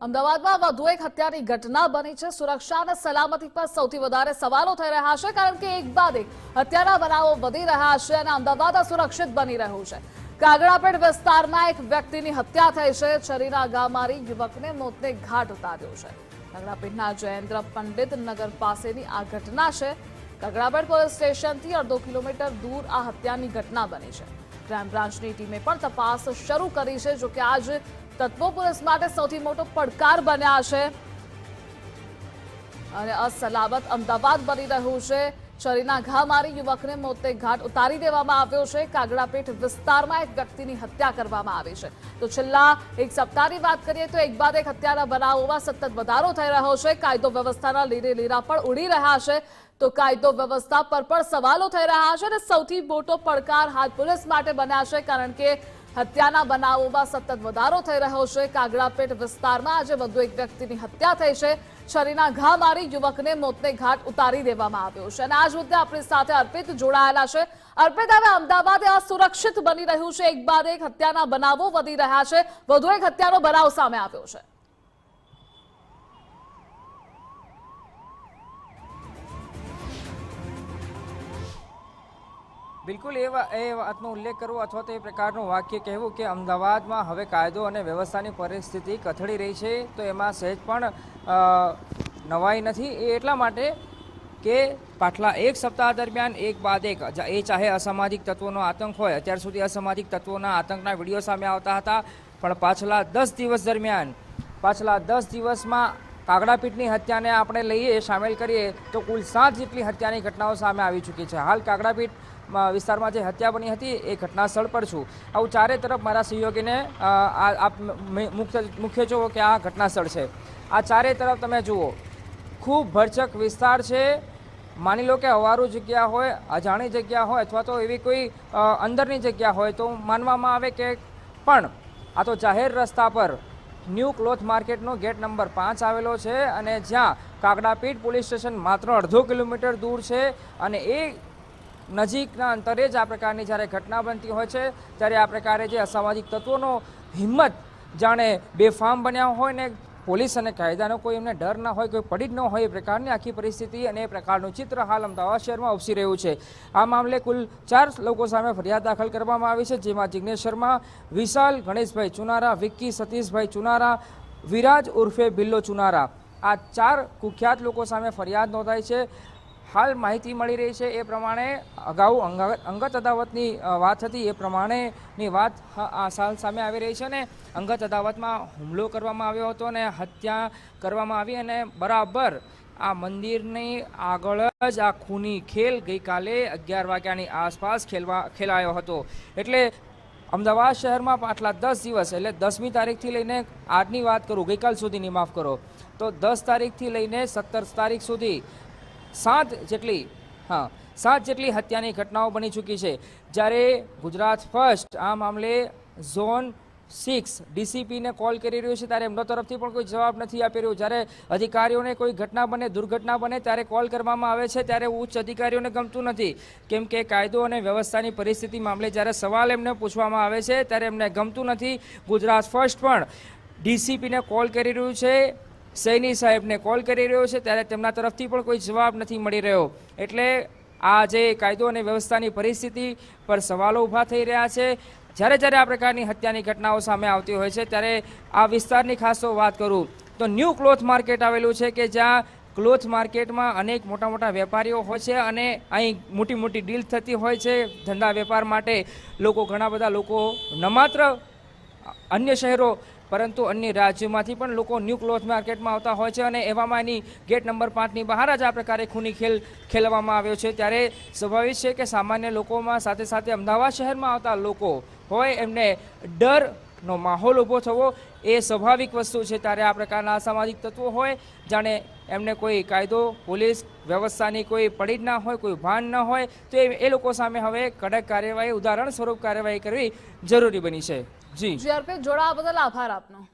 અમદાવાદમાં વધુ એક હત્યાની ઘટના બની છે. સુરક્ષા અને સલામતી પર સૌથી વધારે સવાલો થઈ રહ્યા છે, કારણ કે એક બાદ એક હત્યાના બનાવો વધી રહ્યા છે અને અમદાવાદ અસુરક્ષિત બની રહ્યું છે. કાગડાપેટ વિસ્તારમાં એક વ્યક્તિની હત્યા થઈ છે. છરીના ગા મારી યુવકને મોતને ઘાટ ઉતાર્યો છે. કાગડાપેટના જયેન્દ્ર પંડિત નગર પાસેની આ ઘટના છે. કાગડાપેટ પોલીસ સ્ટેશનથી અડધો કિલોમીટર દૂર આ હત્યાની ઘટના બની છે. ક્રાઇમ બ્રાન્ચની ટીમે પણ તપાસ શરૂ કરી છે, જોકે આજ તત્વો પોલીસ માટે સૌથી મોટો પડકાર બન્યા છે. અને અસલામત અમદાવાદ બની રહ્યું છે. છરીના ઘા મારી યુવકને મોતે ઘાટ ઉતારી દેવામાં આવ્યો છે. કાગડાપેટ વિસ્તારમાં એક વ્યક્તિની હત્યા કરવામાં આવી છે. તો છેલ્લા એક સપ્તાહની વાત કરીએ તો એક બાદ એક હત્યાના બનાવોમાં સતત વધારો થઈ રહ્યો છે. કાયદો વ્યવસ્થાના લીરે લીરા પણ ઉડી રહ્યા છે. તો કાયદો વ્યવસ્થા પર પણ સવાલો થઈ રહ્યા છે અને સૌથી મોટો પડકાર હાલ પોલીસ માટે બન્યા છે કારણ કે હત્યાના બનાવોમાં સતત વધારો થઈ રહ્યો છે. કાગડાપેટ વિસ્તારમાં આજે વધુ એક વ્યક્તિની હત્યા થઈ છે. છરીના ઘા મારી યુવકને મોતને ઘાટ ઉતારી દેવામાં આવ્યો છે. અને આ જ મુદ્દે આપણી સાથે અર્પિત જોડાયેલા છે. અર્પિત, હવે અમદાવાદ અસુરક્ષિત બની રહ્યું છે. એક બાદ એક હત્યાના બનાવો વધી રહ્યા છે. વધુ એક હત્યાનો બનાવ સામે આવ્યો છે. બિલકુલ એ એ વાતનો ઉલ્લેખ કરવો અથવા તો એ પ્રકારનું વાક્ય કહેવું કે અમદાવાદમાં હવે કાયદો અને વ્યવસ્થાની પરિસ્થિતિ કથળી રહી છે, તો એમાં સહેજ પણ નવાઈ નથી. એ એટલા માટે કે પાછલા એક સપ્તાહ દરમિયાન એક બાદ એક એ ચાહે અસામાજિક તત્વોનો આતંક હોય, અત્યાર સુધી અસામાજિક તત્વોના આતંકના વીડિયો સામે આવતા હતા, પણ પાછલા દસ દિવસ દરમિયાન, પાછલા દસ દિવસમાં કાગડાપીઠની હત્યાને આપણે લઈએ, સામેલ કરીએ, તો કુલ સાત જેટલી હત્યાની ઘટનાઓ સામે આવી ચૂકી છે. હાલ કાગડાપીઠ વિસ્તારમાં જે હત્યા બની હતી એ ઘટના સ્થળ પર છું. આવું ચારે તરફ મારા સહયોગીને આ મુખ્ય જુઓ કે આ ઘટના સ્થળ છે. આ ચારે તરફ તમે જુઓ. ખૂબ ભરચક વિસ્તાર છે. માની લો કે અવારું જગ્યા હોય, અજાણી જગ્યા હોય અથવા તો એવી કોઈ અંદરની જગ્યા હોય તો માનવામાં આવે કે પણ આ તો જાહેર રસ્તા પર ન્યૂ ક્લોથ માર્કેટનો ગેટ નંબર પાંચ આવેલો છે અને જ્યાં કાગડાપીઠ પોલીસ સ્ટેશન માત્ર અડધો કિલોમીટર દૂર છે અને એ નજીકના અંતરે જ આ પ્રકારની જ્યારે ઘટના બનતી હોય છે, ત્યારે આ પ્રકારે જે અસામાજિક તત્વોનો હિંમત જાણે બેફામ બન્યા હોય ને પોલીસ અને કાયદાનો કોઈ એમને ડર ના હોય, કોઈ પડી જ ન હોય, એ પ્રકારની આખી પરિસ્થિતિ અને એ પ્રકારનું ચિત્ર હાલ અમદાવાદ શહેરમાં ઉપસી રહ્યું છે. આ મામલે કુલ ચાર લોકો સામે ફરિયાદ દાખલ કરવામાં આવી છે, જેમાં જિગ્નેશ શર્મા, વિશાલ, ગણેશભાઈ ચુનારા, વિક્કી, સતીશભાઈ ચુનારા, વિરાજ ઉર્ફે બિલ્લો ચુનારા. આ ચાર કુખ્યાત લોકો સામે ફરિયાદ નોંધાઈ છે. હાલ માહિતી મળી રહી છે એ પ્રમાણે અગાઉ અંગ- અંગત અદાવતની વાત હતી એ પ્રમાણેની વાત આ સાલ સામે આવી રહી છે ને અંગત અદાવતમાં હુમલો કરવામાં આવ્યો હતો અને હત્યા કરવામાં આવી અને બરાબર આ મંદિરની આગળ જ આ ખૂની ખેલ ગઈકાલે અગિયાર વાગ્યાની આસપાસ ખેલવા, ખેલાયો હતો. એટલે અમદાવાદ શહેરમાં પાછલા દસ દિવસ, એટલે દસમી તારીખથી લઈને આજની વાત કરું, ગઈકાલ સુધીની માફ કરો. તો દસ તારીખથી લઈને સત્તર તારીખ સુધી સાત જેટલી, હા, સાત જેટલી હત્યાની ઘટનાઓ બની ચૂકી છે. જ્યારે ગુજરાત ફર્સ્ટ આ મામલે ઝોન સિક્સ ડીસીપીને કોલ કરી રહ્યું છે, ત્યારે એમનો તરફથી પણ કોઈ જવાબ નથી આપી રહ્યું. જ્યારે અધિકારીઓને કોઈ ઘટના બને, દુર્ઘટના બને, ત્યારે કોલ કરવામાં આવે છે, ત્યારે ઉચ્ચ અધિકારીઓને ગમતું નથી. કેમ કે કાયદો અને વ્યવસ્થાની પરિસ્થિતિ મામલે જ્યારે સવાલ એમને પૂછવામાં આવે છે, ત્યારે એમને ગમતું નથી. ગુજરાત ફર્સ્ટ પણ ડીસીપીને કોલ કરી રહ્યું છે સૈની સાહેબને કોલ કરી રહ્યો છે, ત્યારે તેમના તરફથી પણ કોઈ જવાબ નથી મળી રહ્યો. એટલે આ જે કાયદો અને વ્યવસ્થાની પરિસ્થિતિ પર સવાલો ઊભા થઈ રહ્યા છે. જ્યારે જ્યારે આ પ્રકારની હત્યાની ઘટનાઓ સામે આવતી હોય છે, ત્યારે આ વિસ્તારની ખાસ તો વાત કરું, તો ન્યૂ ક્લોથ માર્કેટ આવેલું છે કે જ્યાં ક્લોથ માર્કેટમાં અનેક મોટા મોટા વેપારીઓ હોય છે અને અહીં મોટી મોટી ડીલ થતી હોય છે ધંધા વેપાર માટે. લોકો ઘણા બધા લોકો ન માત્ર અન્ય શહેરો પરંતુ અન્ય રાજ્યોમાંથી પણ લોકો ન્યૂ ક્લોથ માર્કેટમાં આવતા હોય છે અને એવામાં એની ગેટ નંબર પાંચની બહાર જ આ પ્રકારે ખૂની ખેલ ખેલવામાં આવ્યો છે. ત્યારે સ્વાભાવિક છે કે સામાન્ય લોકોમાં સાથે સાથે અમદાવાદ શહેરમાં આવતા લોકો હોય એમને ડરનો માહોલ ઊભો થવો એ સ્વાભાવિક વસ્તુ છે. ત્યારે આ પ્રકારના અસામાજિક તત્વો હોય, જાણે એમને કોઈ કાયદો, પોલીસ વ્યવસ્થાની કોઈ પડી જ ના હોય, કોઈ ભાન ન હોય, તો એ લોકો સામે હવે કડક કાર્યવાહી, ઉદાહરણ સ્વરૂપ કાર્યવાહી કરવી જરૂરી બની છે. જી. જી અર્પિત જોડાવા બદલ આભાર આપનો.